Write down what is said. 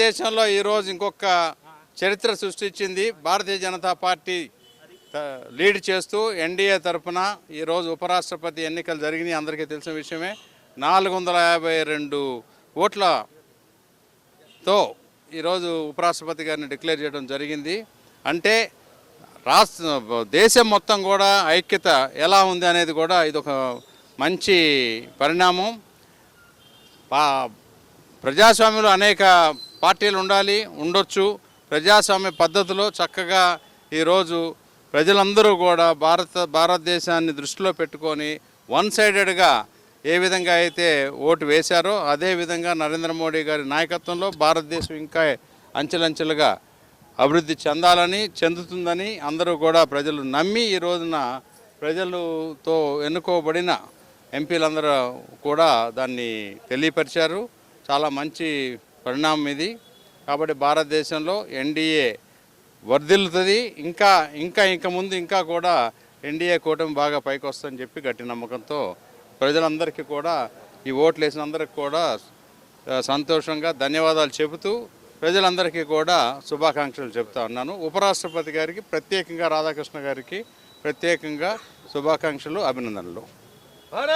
దేశంలో ఈరోజు ఇంకొక చరిత్ర సృష్టించింది భారతీయ జనతా పార్టీ లీడ్ చేస్తూ ఎన్డీఏ తరఫున ఈరోజు ఉపరాష్ట్రపతి ఎన్నికలు జరిగినాయి. అందరికీ తెలిసిన విషయమే. నాలుగు వందల యాభై రెండు ఓట్లతో ఈరోజు ఉపరాష్ట్రపతి గారిని డిక్లేర్ చేయడం జరిగింది. అంటే రాష్ట్ర దేశం మొత్తం కూడా ఐక్యత ఎలా ఉంది అనేది కూడా ఇది ఒక మంచి పరిణామం. ప్రజాస్వామ్యంలో అనేక పార్టీలు ఉండాలి ఉండొచ్చు. ప్రజాస్వామ్య పద్ధతిలో చక్కగా ఈరోజు ప్రజలందరూ కూడా భారత భారతదేశాన్ని దృష్టిలో పెట్టుకొని వన్ సైడెడ్గా ఏ విధంగా అయితే ఓటు వేశారో అదే విధంగా నరేంద్ర మోడీ గారి నాయకత్వంలో భారతదేశం ఇంకా అంచెలంచెలుగా అభివృద్ధి చెందాలని చెందుతుందని అందరూ కూడా ప్రజలు నమ్మి ఈ రోజున ప్రజలతో ఎన్నుకోబడిన ఎంపీలందరూ కూడా దాన్ని తెలియపరిచారు. చాలా మంచి పరిణామం ఇది కాబట్టి భారతదేశంలో ఎన్డీఏ వర్ధిల్లుతుంది. ఇంకా ఇంకా ఇంకా ముందు ఇంకా కూడా ఎన్డీఏ కూటమి బాగా పైకి వస్తుందని చెప్పి గట్టి నమ్మకంతో ప్రజలందరికీ కూడా ఈ ఓట్లు వేసిన అందరికి కూడా సంతోషంగా ధన్యవాదాలు చెబుతూ ప్రజలందరికీ కూడా శుభాకాంక్షలు చెప్తా ఉన్నాను. ఉపరాష్ట్రపతి గారికి ప్రత్యేకంగా రాధాకృష్ణ గారికి ప్రత్యేకంగా శుభాకాంక్షలు అభినందనలు.